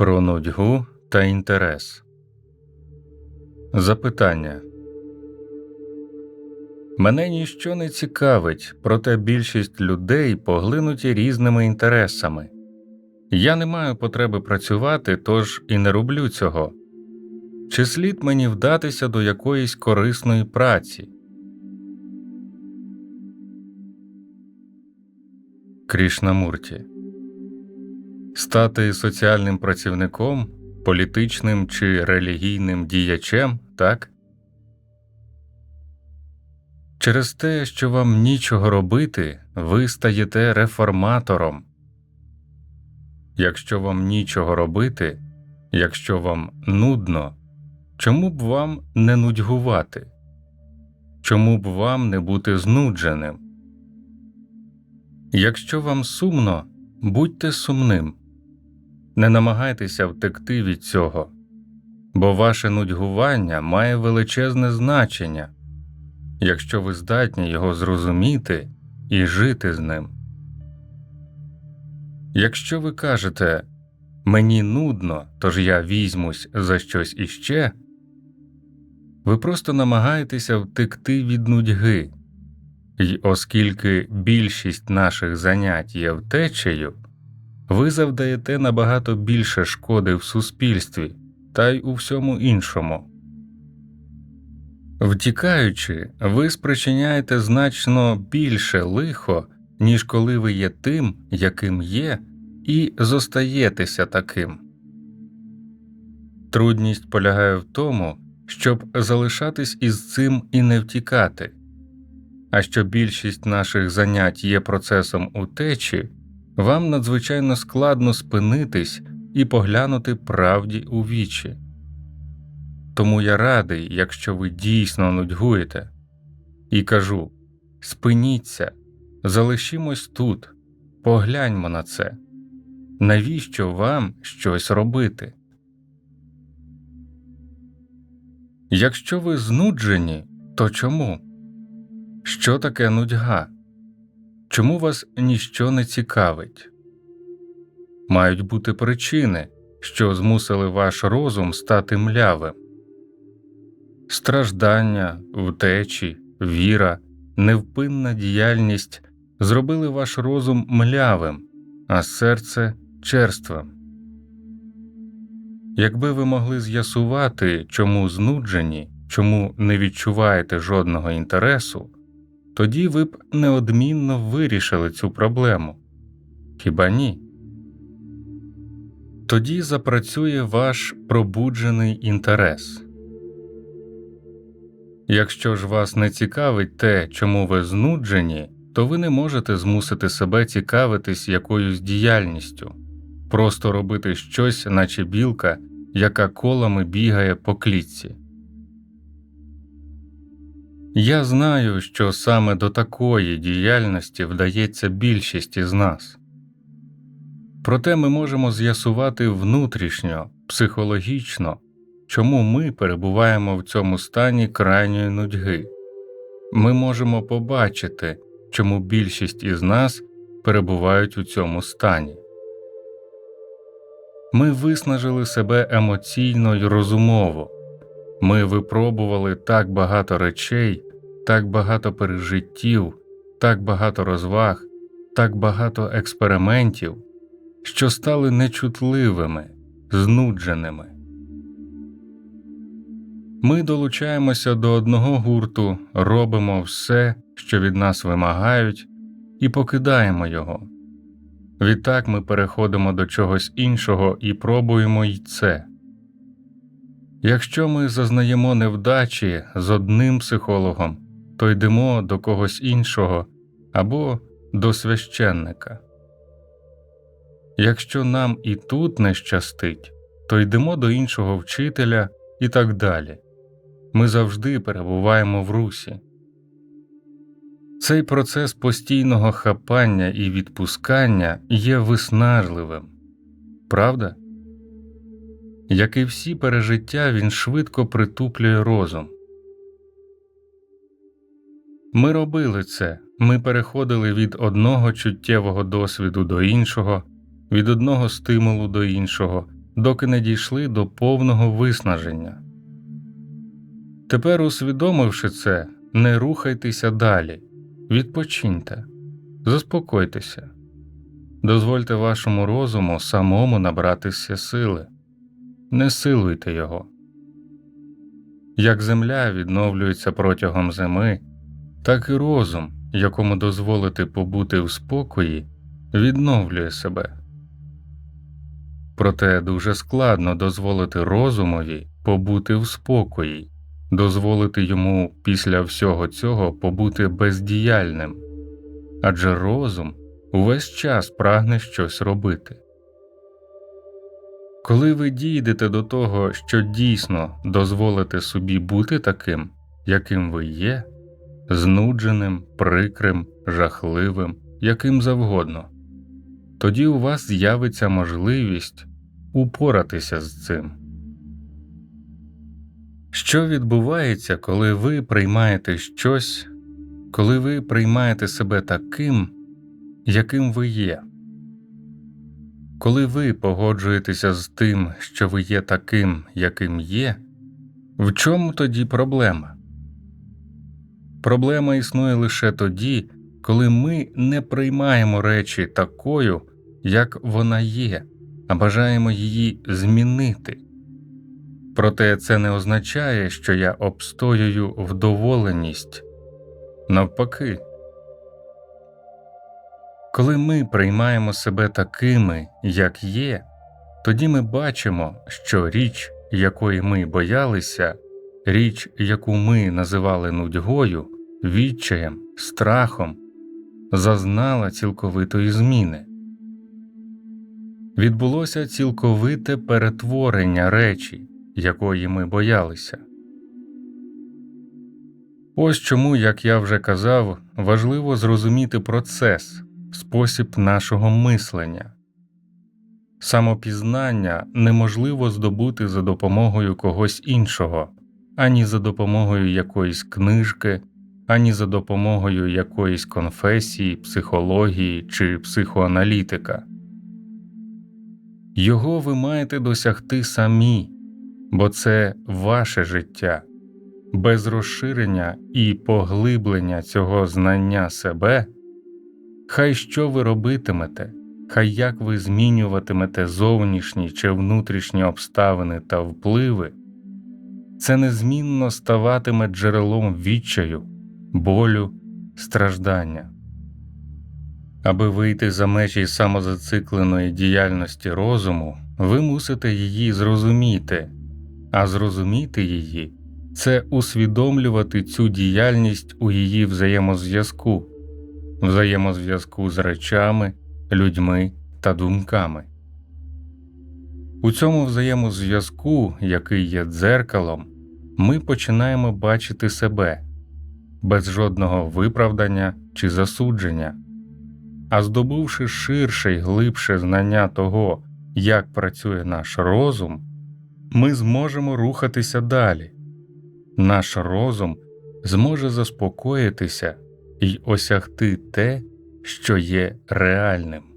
Про нудьгу та інтерес. Запитання Мене ніщо не цікавить, проте більшість людей поглинуті різними інтересами. Я не маю потреби працювати, тож і не роблю цього. Чи слід мені вдатися до якоїсь корисної праці? Крішнамурті Стати соціальним працівником, політичним чи релігійним діячем, так? Через те, що вам нічого робити, ви стаєте реформатором. Якщо вам нічого робити, якщо вам нудно, чому б вам не нудьгувати? Чому б вам не бути знудженим? Якщо вам сумно, будьте сумним, не намагайтеся втекти від цього, бо ваше нудьгування має величезне значення, якщо ви здатні його зрозуміти і жити з ним. Якщо ви кажете мені нудно, тож я візьмусь за щось іще, ви просто намагаєтеся втекти від нудьги. І оскільки більшість наших занять є втечею, ви завдаєте набагато більше шкоди в суспільстві та й у всьому іншому. Втікаючи, ви спричиняєте значно більше лихо, ніж коли ви є тим, яким є, і зостаєтеся таким. Трудність полягає в тому, щоб залишатись із цим і не втікати. А що більшість наших занять є процесом утечі, вам надзвичайно складно спинитись і поглянути правді у вічі. Тому я радий, якщо ви дійсно нудьгуєте, і кажу спиніться, залишімось тут, погляньмо на це. Навіщо вам щось робити? Якщо ви знуджені, то чому? Що таке нудьга? Чому вас ніщо не цікавить? Мають бути причини, що змусили ваш розум стати млявим страждання, втечі, віра, невпинна діяльність зробили ваш розум млявим, а серце черствим. Якби ви могли з'ясувати, чому знуджені, чому не відчуваєте жодного інтересу, тоді ви б неодмінно вирішили цю проблему. Хіба ні? Тоді запрацює ваш пробуджений інтерес. Якщо ж вас не цікавить те, чому ви знуджені, то ви не можете змусити себе цікавитись якоюсь діяльністю, просто робити щось, наче білка, яка колами бігає по клітці. Я знаю, що саме до такої діяльності вдається більшість із нас. Проте ми можемо з'ясувати внутрішньо, психологічно, чому ми перебуваємо в цьому стані крайньої нудьги. Ми можемо побачити, чому більшість із нас перебувають у цьому стані. Ми виснажили себе емоційно й розумово. Ми випробували так багато речей, так багато пережиттів, так багато розваг, так багато експериментів, що стали нечутливими, знудженими. Ми долучаємося до одного гурту, робимо все, що від нас вимагають, і покидаємо його. Відтак ми переходимо до чогось іншого і пробуємо й це. Якщо ми зазнаємо невдачі з одним психологом, то йдемо до когось іншого або до священника. Якщо нам і тут не щастить, то йдемо до іншого вчителя і так далі. Ми завжди перебуваємо в русі. Цей процес постійного хапання і відпускання є виснажливим, правда? Як і всі пережиття, він швидко притуплює розум. Ми робили це, ми переходили від одного чуттєвого досвіду до іншого, від одного стимулу до іншого, доки не дійшли до повного виснаження. Тепер, усвідомивши це, не рухайтеся далі, відпочиньте, заспокойтеся, дозвольте вашому розуму самому набратися сили, не силуйте його. Як земля відновлюється протягом зими, так і розум, якому дозволити побути в спокої, відновлює себе. Проте дуже складно дозволити розумові побути в спокої, дозволити йому після всього цього побути бездіяльним, адже розум увесь час прагне щось робити. Коли ви дійдете до того, що дійсно дозволите собі бути таким, яким ви є, знудженим, прикрим, жахливим, яким завгодно, тоді у вас з'явиться можливість упоратися з цим. Що відбувається, коли ви приймаєте щось, коли ви приймаєте себе таким, яким ви є? Коли ви погоджуєтеся з тим, що ви є таким, яким є, в чому тоді проблема? Проблема існує лише тоді, коли ми не приймаємо речі такою, як вона є, а бажаємо її змінити. Проте це не означає, що я обстоюю вдоволеність навпаки. Коли ми приймаємо себе такими, як є, тоді ми бачимо, що річ, якої ми боялися, річ, яку ми називали нудьгою, відчаєм, страхом, зазнала цілковитої зміни. Відбулося цілковите перетворення речі, якої ми боялися. Ось чому, як я вже казав, важливо зрозуміти процес спосіб нашого мислення. Самопізнання неможливо здобути за допомогою когось іншого, ані за допомогою якоїсь книжки, ані за допомогою якоїсь конфесії, психології чи психоаналітика. Його ви маєте досягти самі, бо це ваше життя, без розширення і поглиблення цього знання себе. Хай що ви робитимете, хай як ви змінюватимете зовнішні чи внутрішні обставини та впливи, це незмінно ставатиме джерелом відчаю, болю, страждання. Аби вийти за межі самозацикленої діяльності розуму, ви мусите її зрозуміти, а зрозуміти її це усвідомлювати цю діяльність у її взаємозв'язку взаємозв'язку з речами, людьми та думками. У цьому взаємозв'язку, який є дзеркалом, ми починаємо бачити себе без жодного виправдання чи засудження, а здобувши ширше й глибше знання того, як працює наш розум, ми зможемо рухатися далі. Наш розум зможе заспокоїтися й осягти те, що є реальним.